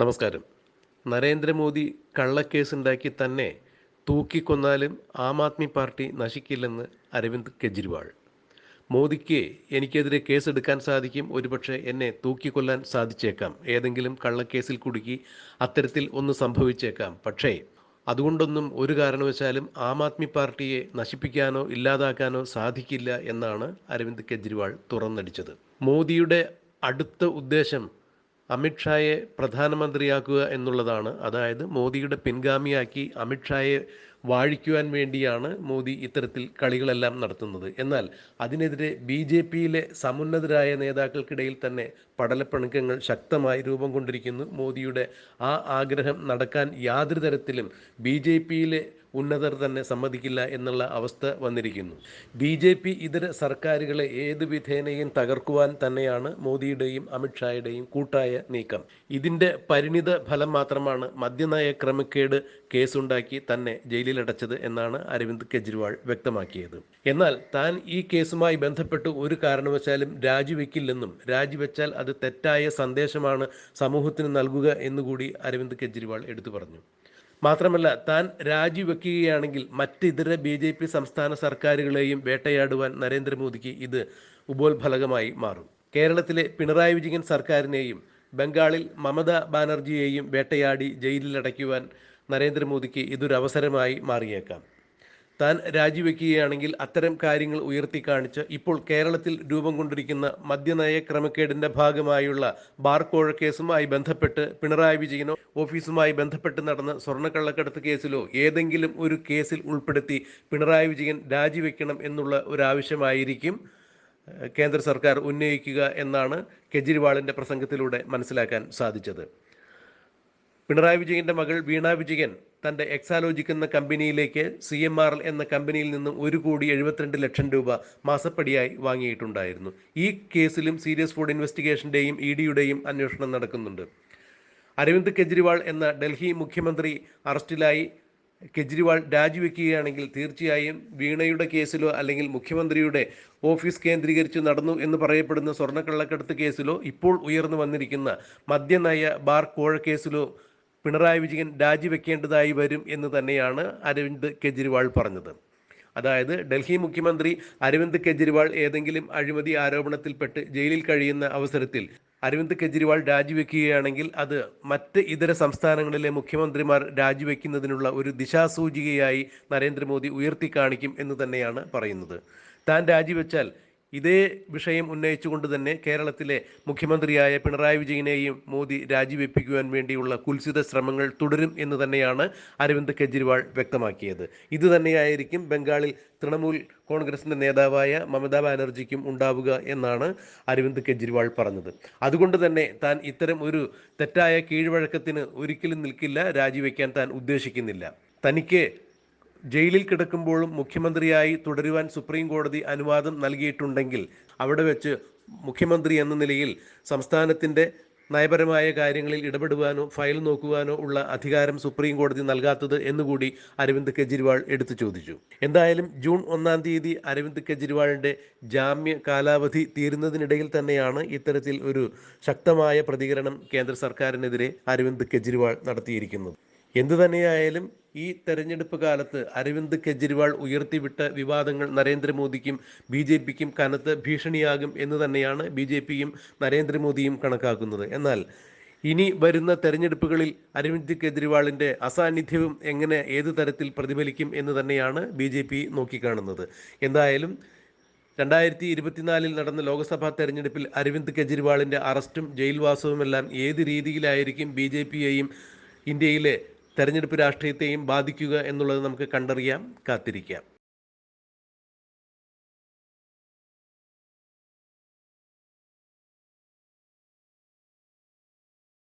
നമസ്കാരം. നരേന്ദ്രമോദി കള്ളക്കേസുണ്ടാക്കി തന്നെ തൂക്കിക്കൊന്നാലും ആം ആദ്മി പാർട്ടി നശിക്കില്ലെന്ന് അരവിന്ദ് കെജ്രിവാൾ. മോദിക്ക് എനിക്കെതിരെ കേസെടുക്കാൻ സാധിക്കും ഒരുപക്ഷെ എന്നെ തൂക്കിക്കൊല്ലാൻ സാധിച്ചേക്കാം. ഏതെങ്കിലും കള്ളക്കേസിൽ കുടുക്കി അത്തരത്തിൽ ഒന്ന് സംഭവിച്ചേക്കാം. പക്ഷേ അതുകൊണ്ടൊന്നും ഒരു കാരണവശാലും ആം ആദ്മി പാർട്ടിയെ നശിപ്പിക്കാനോ ഇല്ലാതാക്കാനോ സാധിക്കില്ല എന്നാണ് അരവിന്ദ് കെജ്രിവാൾ തുറന്നടിച്ചത്. മോദിയുടെ അടുത്ത ഉദ്ദേശം അമിത്ഷായെ പ്രധാനമന്ത്രിയാക്കുക എന്നുള്ളതാണ്. അതായത് മോദിയുടെ പിൻഗാമിയാക്കി അമിത്ഷായെ വാഴിക്കുവാൻ വേണ്ടിയാണ് മോദി ഇത്തരത്തിൽ കളികളെല്ലാം നടത്തുന്നത്. എന്നാൽ അതിനെതിരെ ബി ജെ പിയിലെ സമുന്നതരായ നേതാക്കൾക്കിടയിൽ തന്നെ പടലപ്പിണക്കങ്ങൾ ശക്തമായി രൂപം കൊണ്ടിരിക്കുന്നു. മോദിയുടെ ആ ആഗ്രഹം നടക്കാൻ യാതൊരു തരത്തിലും ബി ജെ പിയിലെ ഉന്നതർ തന്നെ സമ്മതിക്കില്ല എന്നുള്ള അവസ്ഥ വന്നിരിക്കുന്നു. ബി ജെ പി ഇതര സർക്കാരുകളെ ഏത് വിധേനയും തകർക്കുവാൻ തന്നെയാണ് മോദിയുടെയും അമിത്ഷായുടെയും കൂട്ടായ നീക്കം. ഇതിന്റെ പരിണിത ഫലം മാത്രമാണ് മദ്യനയ ക്രമക്കേട് കേസുണ്ടാക്കി തന്നെ ജയിലിലടച്ചത് എന്നാണ് അരവിന്ദ് കെജ്രിവാൾ വ്യക്തമാക്കിയത്. എന്നാൽ താൻ ഈ കേസുമായി ബന്ധപ്പെട്ട് ഒരു കാരണവശാലും രാജിവെക്കില്ലെന്നും രാജിവെച്ചാൽ അത് തെറ്റായ സന്ദേശമാണ് സമൂഹത്തിന് നൽകുക എന്നുകൂടി അരവിന്ദ് കെജ്രിവാൾ എടുത്തു പറഞ്ഞു. മാത്രമല്ല താൻ രാജിവെക്കുകയാണെങ്കിൽ മറ്റ് ഇതര ബി ജെ പി സംസ്ഥാന സർക്കാരുകളെയും വേട്ടയാടുവാൻ നരേന്ദ്രമോദിക്ക് ഇത് ഉപോത്ഫലകമായി മാറും. കേരളത്തിലെ പിണറായി വിജയൻ സർക്കാരിനെയും ബംഗാളിൽ മമതാ ബാനർജിയെയും വേട്ടയാടി ജയിലിലടയ്ക്കുവാൻ നരേന്ദ്രമോദിക്ക് ഇതൊരവസരമായി മാറിയേക്കാം. താൻ രാജിവെക്കുകയാണെങ്കിൽ അത്തരം കാര്യങ്ങൾ ഉയർത്തിക്കാണിച്ച് ഇപ്പോൾ കേരളത്തിൽ രൂപം കൊണ്ടിരിക്കുന്ന മദ്യനയ ക്രമക്കേടിന്റെ ഭാഗമായുള്ള ബാർക്കോഴ കേസുമായി ബന്ധപ്പെട്ട് പിണറായി വിജയനോ ഓഫീസുമായി ബന്ധപ്പെട്ട് നടന്ന സ്വർണക്കള്ളക്കടത്ത് കേസിലോ ഏതെങ്കിലും ഒരു കേസിൽ ഉൾപ്പെടുത്തി പിണറായി വിജയൻ രാജിവെക്കണം എന്നുള്ള ഒരു ആവശ്യമായിരിക്കും ഏഹ്, കേന്ദ്ര സർക്കാർ ഉന്നയിക്കുക എന്നാണ് കെജ്രിവാളിന്റെ പ്രസംഗത്തിലൂടെ മനസ്സിലാക്കാൻ സാധിച്ചത്. പിണറായി വിജയന്റെ മകൾ വീണ വിജയൻ തന്റെ എക്സാലോജിക് എന്ന കമ്പനിയിലേക്ക് സി എം ആർ എൽ എന്ന കമ്പനിയിൽ നിന്നും ഒരു കോടി എഴുപത്തിരണ്ട് ലക്ഷം രൂപ മാസപ്പടിയായി വാങ്ങിയിട്ടുണ്ടായിരുന്നു. ഈ കേസിലും സീരിയസ് ഫുഡ് ഇൻവെസ്റ്റിഗേഷന്റെയും ഇ ഡിയുടെയും അന്വേഷണം നടക്കുന്നുണ്ട്. അരവിന്ദ് കെജ്രിവാൾ എന്ന ഡൽഹി മുഖ്യമന്ത്രി അറസ്റ്റിലായി. കെജ്രിവാൾ രാജിവെക്കുകയാണെങ്കിൽ തീർച്ചയായും വീണയുടെ കേസിലോ അല്ലെങ്കിൽ മുഖ്യമന്ത്രിയുടെ ഓഫീസ് കേന്ദ്രീകരിച്ച് നടന്നു എന്ന് പറയപ്പെടുന്ന സ്വർണക്കള്ളക്കടത്ത് കേസിലോ ഇപ്പോൾ ഉയർന്നു വന്നിരിക്കുന്ന മദ്യനയ ബാർ കോഴ കേസിലോ പിണറായി വിജയൻ രാജിവെക്കേണ്ടതായി വരും എന്ന് തന്നെയാണ് അരവിന്ദ് കെജ്രിവാൾ പറഞ്ഞത്. അതായത് ഡൽഹി മുഖ്യമന്ത്രി അരവിന്ദ് കെജ്രിവാൾ ഏതെങ്കിലും അഴിമതി ആരോപണത്തിൽപ്പെട്ട് ജയിലിൽ കഴിയുന്ന അവസരത്തിൽ അരവിന്ദ് കെജ്രിവാൾ രാജിവെക്കുകയാണെങ്കിൽ അത് മറ്റ് ഇതര സംസ്ഥാനങ്ങളിലെ മുഖ്യമന്ത്രിമാർ രാജിവെക്കുന്നതിനുള്ള ഒരു ദിശാസൂചികയായി നരേന്ദ്രമോദി ഉയർത്തിക്കാണിക്കും എന്ന് തന്നെയാണ് പറയുന്നത്. താൻ രാജിവെച്ചാൽ ഇതേ വിഷയം ഉന്നയിച്ചുകൊണ്ട് തന്നെ കേരളത്തിലെ മുഖ്യമന്ത്രിയായ പിണറായി വിജയനെയും മോദി രാജിവെപ്പിക്കുവാൻ വേണ്ടിയുള്ള കുൽസിത ശ്രമങ്ങൾ തുടരും എന്ന് തന്നെയാണ് അരവിന്ദ് കെജ്രിവാൾ വ്യക്തമാക്കിയത്. ഇതുതന്നെയായിരിക്കും ബംഗാളിൽ തൃണമൂൽ കോൺഗ്രസിന്റെ നേതാവായ മമതാ ബാനർജിക്കും ഉണ്ടാവുക എന്നാണ് അരവിന്ദ് കെജ്രിവാൾ പറഞ്ഞത്. അതുകൊണ്ട് തന്നെ താൻ ഇത്തരം ഒരു തെറ്റായ കീഴ്വഴക്കത്തിന് ഒരിക്കലും നിൽക്കില്ല രാജിവെക്കാൻ താൻ ഉദ്ദേശിക്കുന്നില്ല. തനിക്ക് ജയിലിൽ കിടക്കുമ്പോഴും മുഖ്യമന്ത്രിയായി തുടരുവാൻ സുപ്രീം കോടതി അനുവാദം നൽകിയിട്ടുണ്ടെങ്കിൽ അവിടെ വെച്ച് മുഖ്യമന്ത്രി എന്ന നിലയിൽ സംസ്ഥാനത്തിന്റെ നയപരമായ കാര്യങ്ങളിൽ ഇടപെടുവാനോ ഫയൽ നോക്കുവാനോ ഉള്ള അധികാരം സുപ്രീം കോടതി നൽകാത്തത് എന്നുകൂടി അരവിന്ദ് കെജ്രിവാൾ എടുത്തു ചോദിച്ചു. എന്തായാലും ജൂൺ ഒന്നാം തീയതി അരവിന്ദ് കെജ്രിവാളിന്റെ ജാമ്യ കാലാവധി തീരുന്നതിനിടയിൽ തന്നെയാണ് ഇത്തരത്തിൽ ഒരു ശക്തമായ പ്രതികരണം കേന്ദ്ര സർക്കാരിനെതിരെ അരവിന്ദ് കെജ്രിവാൾ നടത്തിയിരിക്കുന്നത്. എന്തു തന്നെയായാലും ഈ തെരഞ്ഞെടുപ്പ് കാലത്ത് അരവിന്ദ് കെജ്രിവാൾ ഉയർത്തിവിട്ട വിവാദങ്ങൾ നരേന്ദ്രമോദിക്കും ബി ജെ പിക്കും കനത്ത് ഭീഷണിയാകും എന്ന് തന്നെയാണ് ബി ജെ പിയും നരേന്ദ്രമോദിയും കണക്കാക്കുന്നത്. എന്നാൽ ഇനി വരുന്ന തെരഞ്ഞെടുപ്പുകളിൽ അരവിന്ദ് കെജ്രിവാളിന്റെ അസാന്നിധ്യവും എങ്ങനെ ഏത് തരത്തിൽ പ്രതിഫലിക്കും എന്ന് തന്നെയാണ് ബി ജെ പി നോക്കിക്കാണുന്നത്. എന്തായാലും രണ്ടായിരത്തി ഇരുപത്തിനാലിൽ നടന്ന ലോക്സഭാ തെരഞ്ഞെടുപ്പിൽ അരവിന്ദ് കെജ്രിവാളിന്റെ അറസ്റ്റും ജയിൽവാസവുമെല്ലാം ഏത് രീതിയിലായിരിക്കും ബി ജെ പിയെയും ഇന്ത്യയിലെ തെരഞ്ഞെടുപ്പ് രാഷ്ട്രീയത്തെയും ബാധിക്കുക എന്നുള്ളത് നമുക്ക് കണ്ടറിയാം കാത്തിരിക്കാം.